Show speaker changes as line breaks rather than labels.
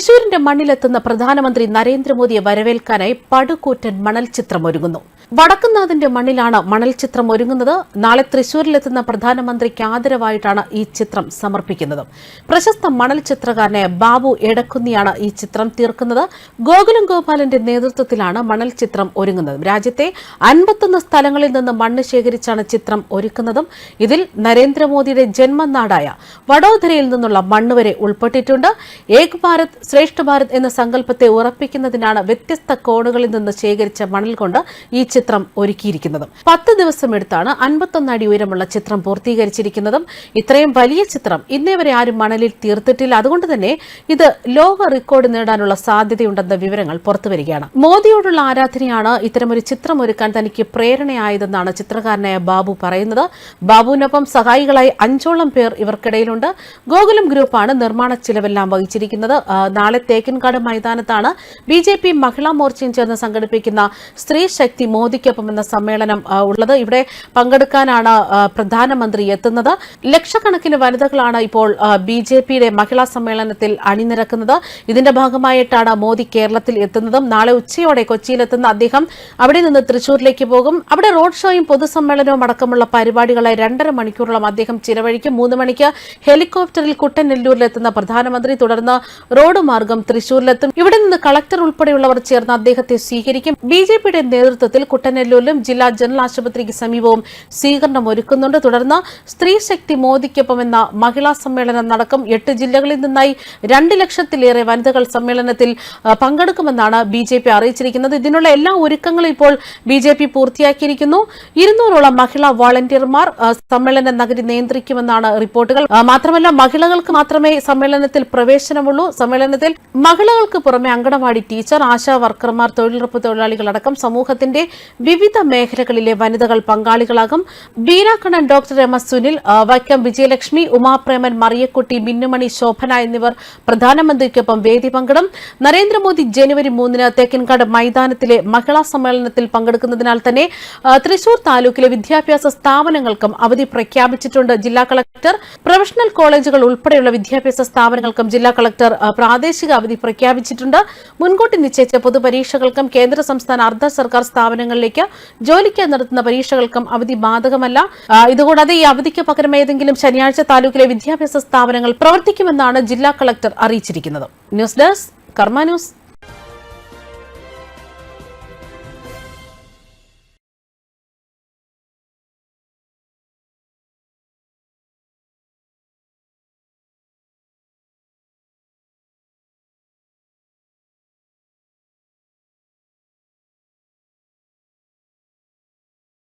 തൃശൂരിന്റെ മണ്ണിലെത്തുന്ന പ്രധാനമന്ത്രി നരേന്ദ്രമോദിയെ വരവേൽക്കാനായി പടുകൂറ്റൻ മണൽ ചിത്രം ഒരുങ്ങുന്നു. വടക്കുന്നാഥിന്റെ മണ്ണിലാണ് മണൽ ചിത്രം ഒരുങ്ങുന്നത്. നാളെ തൃശൂരിലെത്തുന്ന പ്രധാനമന്ത്രിക്ക് ആദരവായിട്ടാണ് ഈ ചിത്രം സമർപ്പിക്കുന്നത്. പ്രശസ്ത മണൽ ചിത്രകാരനെ ബാബു എടക്കുന്നിയാണ് ഈ ചിത്രം തീർക്കുന്നത്. ഗോകുലം ഗോപാലന്റെ നേതൃത്വത്തിലാണ് മണൽ ചിത്രം ഒരുങ്ങുന്നത്. രാജ്യത്തെ അൻപത്തൊന്ന് സ്ഥലങ്ങളിൽ നിന്ന് മണ്ണ് ശേഖരിച്ചാണ് ചിത്രം ഒരുക്കുന്നതും. ഇതിൽ നരേന്ദ്രമോദിയുടെ ജന്മനാടായ വഡോദരയിൽ നിന്നുള്ള മണ്ണ് വരെ ഉൾപ്പെട്ടിട്ടുണ്ട്. ഏക് ഭാരത് ശ്രേഷ്ഠ ഭാരത് എന്ന സങ്കല്പത്തെ ഉറപ്പിക്കുന്നതിനാണ് വ്യത്യസ്ത കോണുകളിൽ നിന്ന് ശേഖരിച്ച മണൽ കൊണ്ട് ഈ ചിത്രം ഒരുക്കിയിരിക്കുന്നത്. പത്ത് ദിവസം എടുത്താണ് അൻപത്തൊന്ന് അടി ഉയരമുള്ള ചിത്രം പൂർത്തീകരിച്ചിരിക്കുന്നതും. ഇത്രയും വലിയ ചിത്രം ഇന്നേ വരെ ആരും മണലിൽ തീർത്തിട്ടില്ല. അതുകൊണ്ട് തന്നെ ഇത് ലോക റെക്കോർഡ് നേടാനുള്ള സാധ്യതയുണ്ടെന്ന വിവരങ്ങൾ പുറത്തുവരികയാണ് മോദിയോടുള്ള ആരാധനയാണ് ഇത്തരമൊരു ചിത്രം ഒരുക്കാൻ തനിക്ക് പ്രേരണയായതെന്നാണ് ചിത്രകാരനായ ബാബു പറയുന്നത്. ബാബുവിനൊപ്പം സഹായികളായി അഞ്ചോളം പേർ ഇവർക്കിടയിലുണ്ട്. ഗോകുലം ഗ്രൂപ്പാണ് നിർമ്മാണ ചിലവെല്ലാം വഹിച്ചിരിക്കുന്നത്. നാളെ തേക്കിൻകാട് മൈതാനത്താണ് ബി ജെ പി മഹിളാ മോർച്ചയും ചേർന്ന് സംഘടിപ്പിക്കുന്ന സ്ത്രീ ശക്തി മോദിക്കൊപ്പം എന്ന സമ്മേളനം ഉള്ളത്. ഇവിടെ പങ്കെടുക്കാനാണ് പ്രധാനമന്ത്രി എത്തുന്നത്. ലക്ഷക്കണക്കിന് വനിതകളാണ് ഇപ്പോൾ ബി ജെ പിയുടെ മഹിളാ സമ്മേളനത്തിൽ അണിനിരക്കുന്നത്. ഇതിന്റെ ഭാഗമായിട്ടാണ് മോദി കേരളത്തിൽ എത്തുന്നതും. നാളെ ഉച്ചയോടെ കൊച്ചിയിലെത്തുന്ന അദ്ദേഹം അവിടെ നിന്ന് തൃശൂരിലേക്ക് പോകും. അവിടെ റോഡ് ഷോയും പൊതുസമ്മേളനവും അടക്കമുള്ള പരിപാടികളെ രണ്ടര മണിക്കൂറോളം അദ്ദേഹം ചിലവഴിക്കും. മൂന്ന് മണിക്ക് ഹെലികോപ്റ്ററിൽ കുട്ടനെല്ലൂരിലെത്തുന്ന പ്രധാനമന്ത്രി. തുടർന്ന് റോഡ് മാർഗം തൃശൂരിലെത്തും. ഇവിടെ നിന്ന് കളക്ടർ ഉൾപ്പെടെയുള്ളവർ ചേർന്ന് അദ്ദേഹത്തെ സ്വീകരിക്കും. ബി ജെ പിയുടെ നേതൃത്വത്തിൽ കുട്ടനെല്ലൂരിലും ജില്ലാ ജനറൽ ആശുപത്രിക്ക് സമീപവും സ്വീകരണം ഒരുക്കുന്നുണ്ട്. തുടർന്ന് സ്ത്രീ ശക്തി മോദിക്കൊപ്പം എന്ന മഹിളാ സമ്മേളനം നടക്കും. എട്ട് ജില്ലകളിൽ നിന്നായി രണ്ട് ലക്ഷത്തിലേറെ വനിതകൾ സമ്മേളനത്തിൽ പങ്കെടുക്കുമെന്നാണ് ബി ജെ പി അറിയിച്ചിരിക്കുന്നത്. ഇതിനുള്ള എല്ലാ ഒരുക്കങ്ങളും ഇപ്പോൾ ബി ജെ പി പൂർത്തിയാക്കിയിരിക്കുന്നു. ഇരുന്നൂറോളം മഹിളാ വോളണ്ടിയർമാർ സമ്മേളന നഗരി നിയന്ത്രിക്കുമെന്നാണ് റിപ്പോർട്ടുകൾ. മാത്രമല്ല മഹിളകൾക്ക് മാത്രമേ സമ്മേളനത്തിൽ പ്രവേശനമുള്ളൂ. സമ്മേളനത്തിൽ മഹിളകൾക്ക് പുറമെ അങ്കണവാടി ടീച്ചർ ആശാ വർക്കർമാർ തൊഴിലുറപ്പ് തൊഴിലാളികളടക്കം സമൂഹത്തിന്റെ വിവിധ മേഖലകളിലെ വനിതകൾ പങ്കാളികളാകും. Beerakkannan doctor M S Sunil Vaikom Vijayalakshmi Umapreman Mariyakutty Minnumani Shobana എന്നിവർ പ്രധാനമന്ത്രിക്കൊപ്പം വേദി പങ്കിടും. നരേന്ദ്രമോദി ജനുവരി മൂന്നിന് തേക്കിൻകാട് മൈതാനത്തിലെ മഹിളാ സമ്മേളനത്തിൽ പങ്കെടുക്കുന്നതിനാൽ തന്നെ തൃശൂർ താലൂക്കിലെ വിദ്യാഭ്യാസ സ്ഥാപനങ്ങൾക്കും അവധി പ്രഖ്യാപിച്ചിട്ടുണ്ട് ജില്ലാ കളക്ടർ. പ്രൊഫഷണൽ കോളേജുകൾ ഉൾപ്പെടെയുള്ള വിദ്യാഭ്യാസ സ്ഥാപനങ്ങൾക്കും ജില്ലാ കളക്ടർ പ്രാദേശിക അവധി പ്രഖ്യാപിച്ചിട്ടുണ്ട്. മുൻകൂട്ടി നിശ്ചയിച്ച പൊതുപരീക്ഷകൾക്കും കേന്ദ്ര സംസ്ഥാന അർദ്ധ സർക്കാർ സ്ഥാപനങ്ങളിലേക്ക് ജോലിക്ക് നടത്തുന്ന പരീക്ഷകൾക്കും അവധി ബാധകമല്ല. ഇതുകൂടാതെ ഈ അവധിക്ക് പകരം ഏതെങ്കിലും ശനിയാഴ്ച താലൂക്കിലെ വിദ്യാഭ്യാസ സ്ഥാപനങ്ങൾ പ്രവർത്തിക്കുമെന്നാണ് ജില്ലാ കളക്ടർ അറിയിച്ചിരിക്കുന്നത്. News desk Karma news.